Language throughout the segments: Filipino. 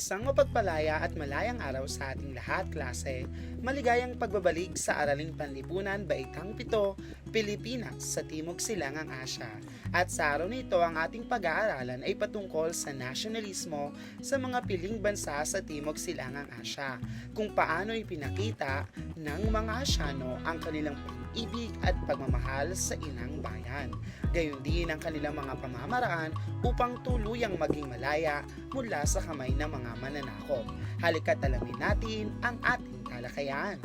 Isang mapagpalaya at malayang araw sa ating lahat, klase. Maligayang pagbabalik sa Araling Panlipunan, Baitang Pito, Pilipinas sa Timog Silangang Asya. At sa araw nito, ang ating pag-aaralan ay patungkol sa nasyonalismo sa mga piling bansa sa Timog Silangang Asya. Kung paano ipinakita ng mga Asyano ang kanilang pag-ibig at pagmamahal sa inang bayan. Gayon din ang kanilang mga pamamaraan upang tuluyang maging malaya mula sa kamay ng mga mananakop. Halika't alamin natin ang ating talakayan.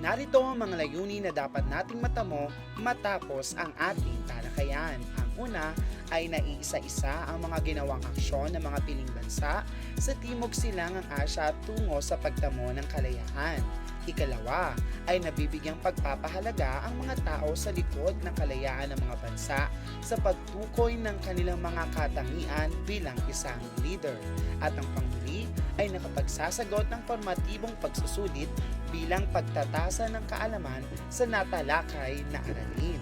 Narito ang mga layunin na dapat nating matamo matapos ang ating talakayan. Ang una ay naiisa-isa ang mga ginawang aksyon ng mga piling bansa sa Timog Silangang Asya tungo sa pagtamo ng kalayaan. Ikalawa ay nabibigyang pagpapahalaga ang mga tao sa likod ng kalayaan ng mga bansa sa pagtukoy ng kanilang mga katangian bilang isang leader. At ang panghuli ay nakapagsasagot ng formatibong pagsusulit bilang pagtatasa ng kaalaman sa natalakay na aralin.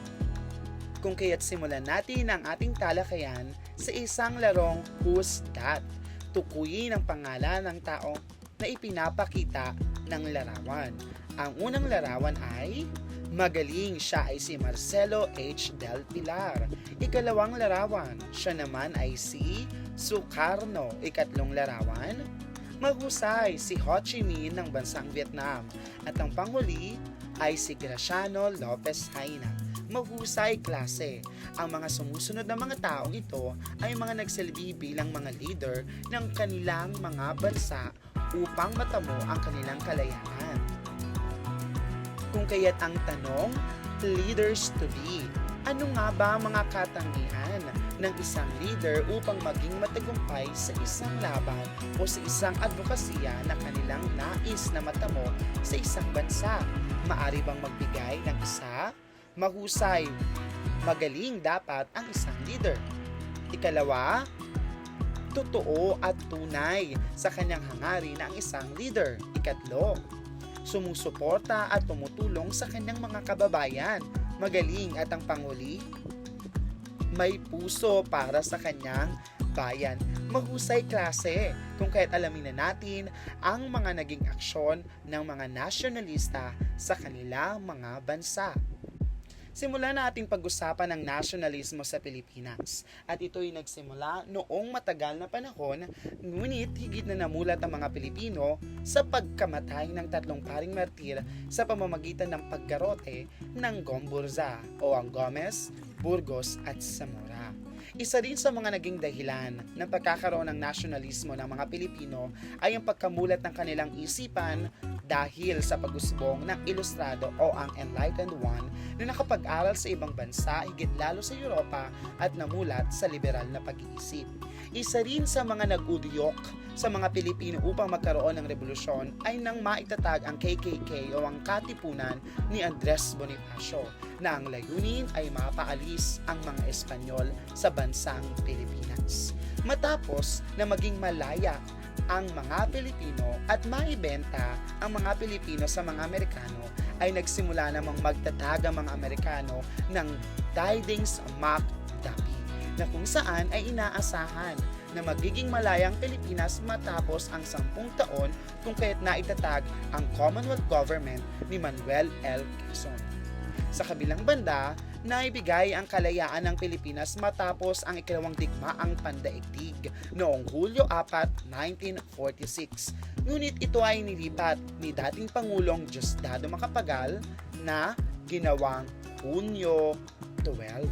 Kung kaya't simulan natin ang ating talakayan sa isang larong Who's That? Tukuyin ang pangalan ng tao na ipinapakita ng larawan. Ang unang larawan ay Magaling siya ay si Marcelo H. Del Pilar. Ikalawang larawan, siya naman ay si Sukarno. Ikatlong larawan, Mahusay si Ho Chi Minh ng bansang Vietnam. At ang panghuli ay si Graciano Lopez Haina. Mahusay klase. Ang mga sumusunod na mga taong ito ay mga nagsilbi bilang mga leader ng kanilang mga bansa upang matamo ang kanilang kalayaan. Kung kaya't ang tanong, leaders to be, ano nga ba mga katangian ng isang leader upang maging matagumpay sa isang laban o sa isang advokasya na kanilang nais na matamo sa isang bansa? Maari bang magbigay ng isa? Mahusay, magaling dapat ang isang leader. Ikalawa, totoo at tunay sa kanyang hangarin na ang isang leader. Ikatlo, sumusuporta at tumutulong sa kanyang mga kababayan. Magaling at ang panguli, may puso para sa kanyang bayan. Mahusay klase kung kaya't alamin na natin ang mga naging aksyon ng mga nasyonalista sa kanilang mga bansa. Simulan nating pag-usapan ng nasyonalismo sa Pilipinas. At ito'y nagsimula noong matagal na panahon, ngunit higit na namulat ang mga Pilipino sa pagkamatay ng tatlong paring martir sa pamamagitan ng paggarote ng Gomburza o ang Gomez, Burgos at Zamora. Isa rin sa mga naging dahilan ng pagkakaroon ng nasyonalismo ng mga Pilipino ay ang pagkamulat ng kanilang isipan dahil sa pag-usbong ng ilustrado o ang Enlightened One na nakapag-aral sa ibang bansa, higit lalo sa Europa at namulat sa liberal na pag-iisip. Isa rin sa mga nag-udyok sa mga Pilipino upang magkaroon ng revolusyon ay nang maitatag ang KKK o ang Katipunan ni Andres Bonifacio na ang layunin ay mapaalis ang mga Espanyol sa bansang Pilipinas. Matapos na maging malaya ang mga Pilipino at maibenta ang mga Pilipino sa mga Amerikano ay nagsimula namang magtatag ang mga Amerikano ng Tidings Mac Dapi na kung saan ay inaasahan na magiging malayang Pilipinas matapos ang sampung taon kung kaya't naitatag ang Commonwealth Government ni Manuel L. Quezon. Sa kabilang banda, naibigay ang kalayaan ng Pilipinas matapos ang ikalawang digmaang pandaigdig noong Hulyo 4, 1946. Ngunit ito ay nilipat ni dating Pangulong Diosdado Macapagal na ginawang Hunyo 12.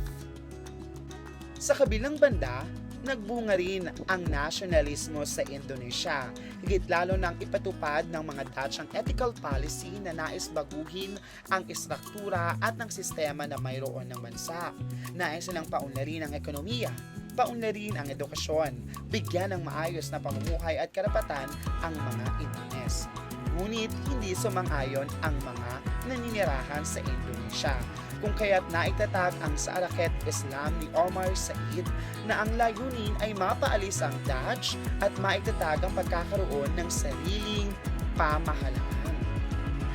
Sa kabilang banda, nagbunga rin ang nasyonalismo sa Indonesia, higit lalo nang ipatupad ng mga Dutch ang ethical policy na nais baguhin ang istruktura at ng sistema na mayroon ng bansa. Nais nilang paunlarin ang ekonomiya, paunlarin ang edukasyon, bigyan ng maayos na pamumuhay at karapatan ang mga Indones. Ngunit hindi sumang-ayon ang mga naninirahan sa Indonesia kung kaya't naitatag ang Saraket Islam ni Omar Said na ang layunin ay mapaalis ang Dutch at maitatag ang pagkakaroon ng sariling pamahalaan.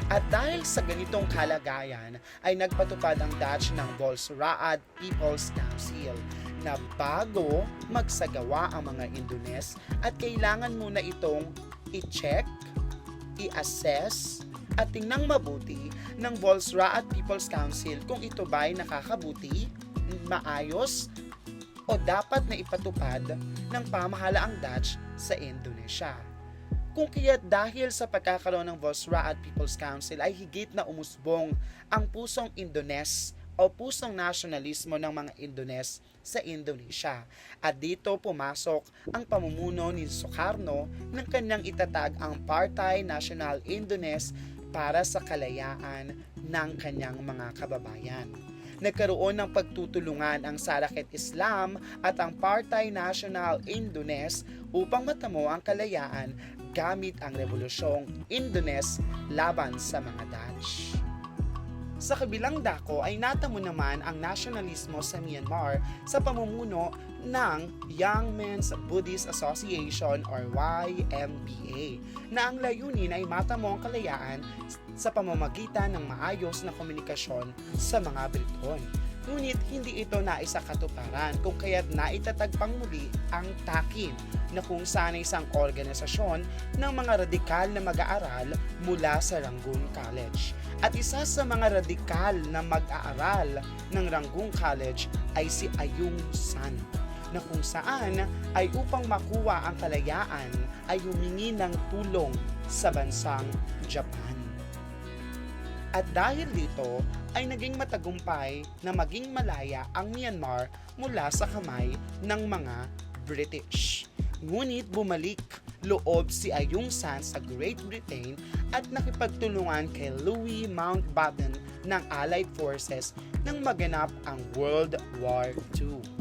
At dahil sa ganitong kalagayan ay nagpatupad ang Dutch ng Volksraad People's Council na bago magsagawa ang mga Indones at kailangan muna itong i-check, i-assess, at tingnang mabuti ng Volksraad People's Council kung ito ba ay nakakabuti, maayos, o dapat na ipatupad ng pamahalaang Dutch sa Indonesia. Kung kaya't dahil sa pagkakaroon ng Volksraad People's Council ay higit na umusbong ang pusong Indones o pusong nasyonalismo ng mga Indones sa Indonesia. At dito pumasok ang pamumuno ni Sukarno ng kanyang itatag ang Partai Nasional Indones para sa kalayaan ng kanyang mga kababayan. Nagkaroon ng pagtutulungan ang Saraket Islam at ang Partai Nasional Indones upang matamo ang kalayaan gamit ang Revolusyong Indones laban sa mga Dutch. Sa kabilang dako ay natamo naman ang nasyonalismo sa Myanmar sa pamumuno ng Young Men's Buddhist Association or YMBA na ang layunin ay matamo ang kalayaan sa pamamagitan ng maayos na komunikasyon sa mga Briton. Ngunit hindi ito naisa katuparan kung kaya't naitatag pang muli ang takin na kung saan isang organisasyon ng mga radikal na mag-aaral mula sa Rangoon College. At isa sa mga radikal na mag-aaral ng Rangoon College ay si Ayung San na kung saan ay upang makuha ang kalayaan ay humingi ng tulong sa bansang Japan. At dahil dito ay naging matagumpay na maging malaya ang Myanmar mula sa kamay ng mga British. Ngunit bumalik loob si Ayung San sa Great Britain at nakipagtulungan kay Louis Mountbatten ng Allied Forces nang maganap ang World War II.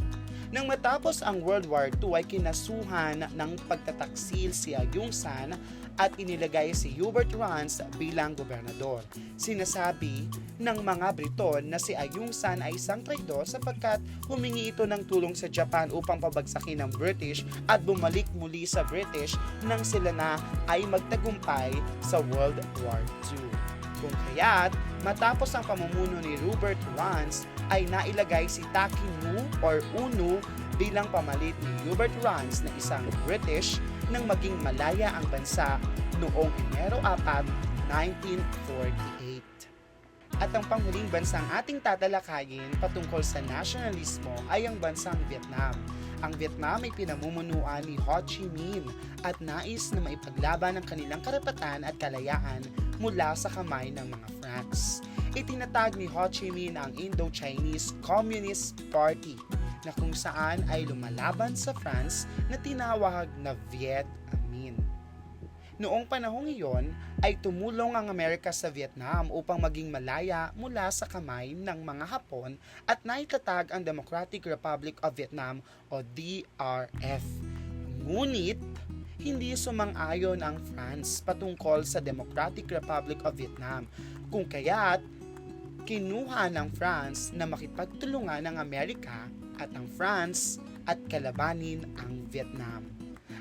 Nang matapos ang World War II ay kinasuhan ng pagtataksil si Ayung San at inilagay si Hubert Rance bilang gobernador. Sinasabi ng mga Briton na si Ayung San ay isang traidor sapagkat humingi ito ng tulong sa Japan upang pabagsakin ng British at bumalik muli sa British nang sila na ay magtagumpay sa World War II. Kung kaya't, matapos ang pamumuno ni Robert Rance, ay nailagay si Takinu or Unu bilang pamalit ni Hubert Rance na isang British nang maging malaya ang bansa noong Enero 4, 1948. At ang panghuling bansang ating tatalakayin patungkol sa nasyonalismo ay ang bansang Vietnam. Ang Vietnam ay pinamumunuan ni Ho Chi Minh at nais na maipaglaban ang kanilang karapatan at kalayaan mula sa kamay ng mga France. Itinatag ni Ho Chi Minh ang Indo-Chinese Communist Party na kung saan ay lumalaban sa France na tinawag na Viet Minh. Noong panahong iyon ay tumulong ang Amerika sa Vietnam upang maging malaya mula sa kamay ng mga Hapon at naitatag ang Democratic Republic of Vietnam o DRF. Ngunit, hindi sumang-ayon ang France patungkol sa Democratic Republic of Vietnam kung kaya't kinuha ng France na makipagtulungan ng Amerika at ang France at kalabanin ang Vietnam.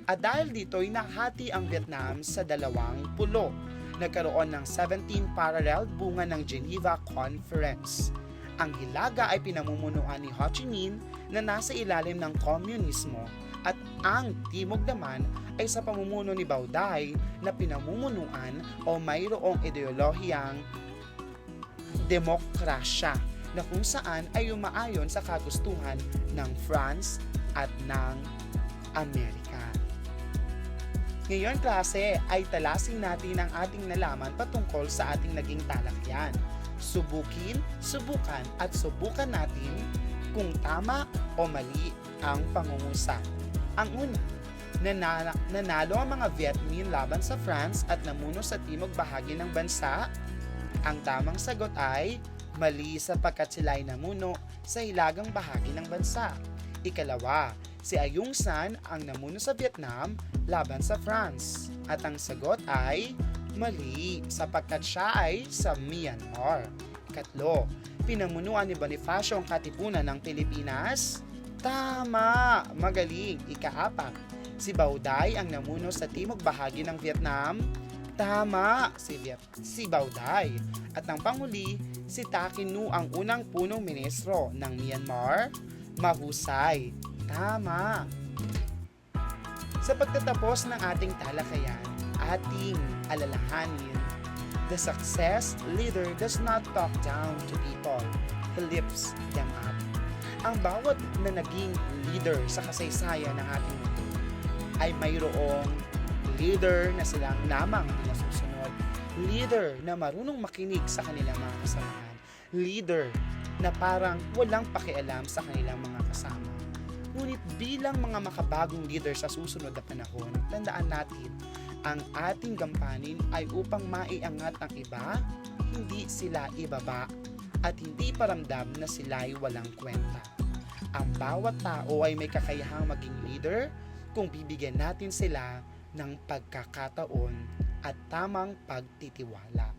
At dahil dito ay nahati ang Vietnam sa dalawang pulo. Nagkaroon ng 17 parallel bunga ng Geneva Conference. Ang Hilaga ay pinamumunuan ni Ho Chi Minh na nasa ilalim ng komunismo at ang Timog naman ay sa pamumuno ni Bauday na pinamumunuan o mayroong ideolohiyang demokrasya na kung saan ay umaayon sa kagustuhan ng France at ng Amerika. Ngayon klase ay talasin natin ang ating nalaman patungkol sa ating naging talakyan. Subukin, subukan at subukan natin kung tama o mali ang pangungusap. Ang una, nanalo, ang mga Viet Minh laban sa France at namuno sa timog bahagi ng bansa. Ang tamang sagot ay mali sapagkat sila ay namuno sa hilagang bahagi ng bansa. Ikalawa, si Ayung San ang namuno sa Vietnam laban sa France. At ang sagot ay mali sapagkat siya ay sa Myanmar. Katlo, pinamunuan ni Bonifacio ang katipunan ng Pilipinas? Tama! Magaling! Ikaapat, si Bauday ang namuno sa timog bahagi ng Vietnam? Tama, si, Viet, si Bauday. At ang panghuli, si Takinu ang unang punong ministro ng Myanmar. Mahusay. Tama. Sa pagtatapos ng ating talakayan, ating alalahanin, the success leader does not talk down to people, he lifts them. Ang bawat na naging leader sa kasaysayan ng ating mundo ay mayroong leader na silang lamang ang nasusunod. Leader na marunong makinig sa kanilang mga kasamahan. Leader na parang walang pakialam sa kanilang mga kasama. Ngunit bilang mga makabagong leader sa susunod na panahon, tandaan natin, ang ating gampanin ay upang maiangat ang iba, hindi sila ibaba, at hindi paramdam na sila ay walang kwenta. Ang bawat tao ay may kakayahang maging leader kung bibigyan natin sila ng pagkakataon at tamang pagtitiwala.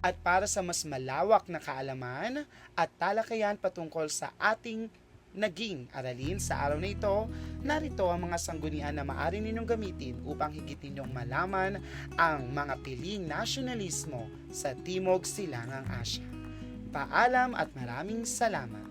At para sa mas malawak na kaalaman at talakayan patungkol sa ating naging aralin sa araw na ito, narito ang mga sanggunian na maaari ninyong gamitin upang higit ninyong malaman ang mga piling nasyonalismo sa Timog Silangang Asya. Paalam at maraming salamat!